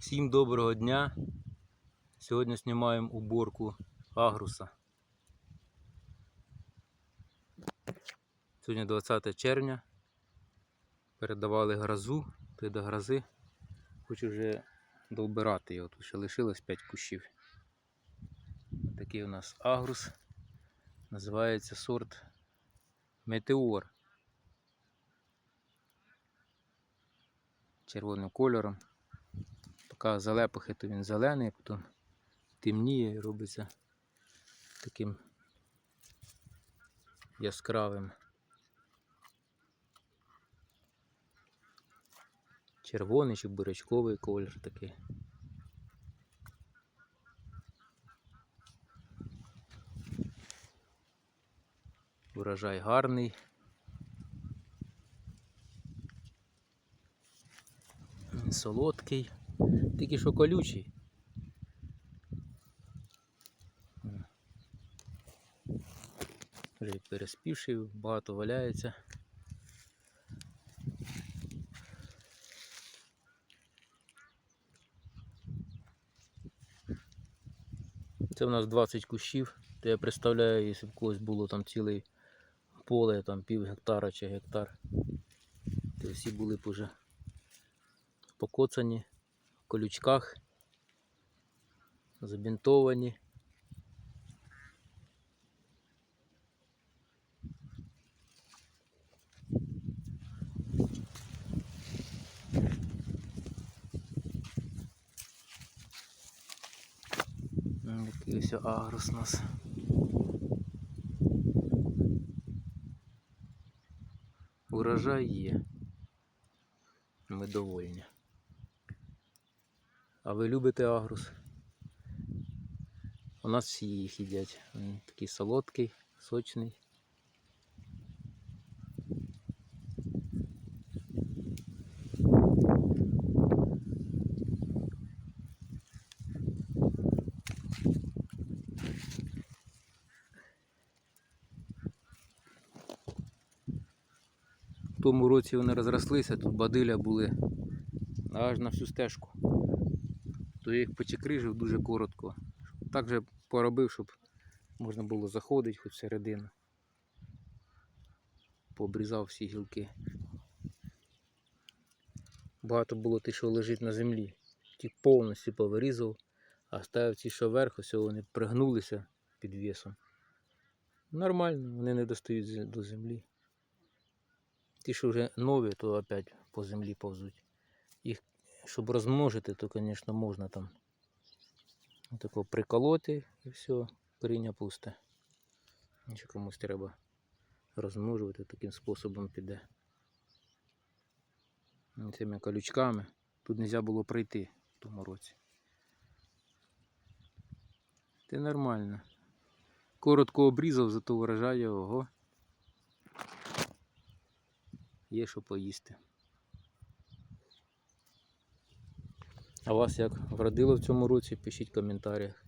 Всім доброго дня. Сьогодні знімаємо уборку агруса. Сьогодні 20 червня. Передавали грозу, ти до грози. Хочу вже довбирати його. Тут ще лишилось 5 кущів. Такий у нас агрус. Називається сорт Метеор. Червоним кольором. Поки залепухи, то він зелений, потім темніє і робиться таким яскравим. Червоний чи бурячковий колір такий. Урожай гарний. Солодкий, тільки що колючий. М. Вже й багато валяється. Це у нас 20 кущів, то я представляю, якщо в когось було там ціле поле, там пів гектара чи гектар, то всі були б уже покоцані в колючках, забінтовані. Такий ось агрос у нас. Урожай є. Ми довольні. А ви любите агрус? У нас всі їх їдять. Він такий солодкий, сочний. В тому році вони розрослися, тут бадиля були аж на всю стежку. То я їх почекрижив дуже коротко. Так же поробив, щоб можна було заходити хоч всередину. Пообрізав всі гілки. Багато було тих, що лежить на землі. Ті повністю повирізав, а ставив ті, що вверх, ось вони пригнулися під весом. Нормально, вони не достають до землі. Ті, що вже нові, то опять по землі повзуть. Їх, щоб розмножити, то, звісно, можна там тако приколоти і все, коріння пусте. Якщо комусь треба розмножувати, таким способом піде. Цими колючками тут не можна було пройти в тому році. Це нормально. Коротко обрізав, зато вражає ого. Є що поїсти. А вас як вродило в цьому році? Пишіть в коментарях.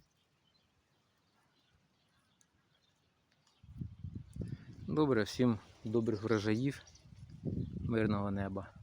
Добре, всім добрих врожаїв, мирного неба.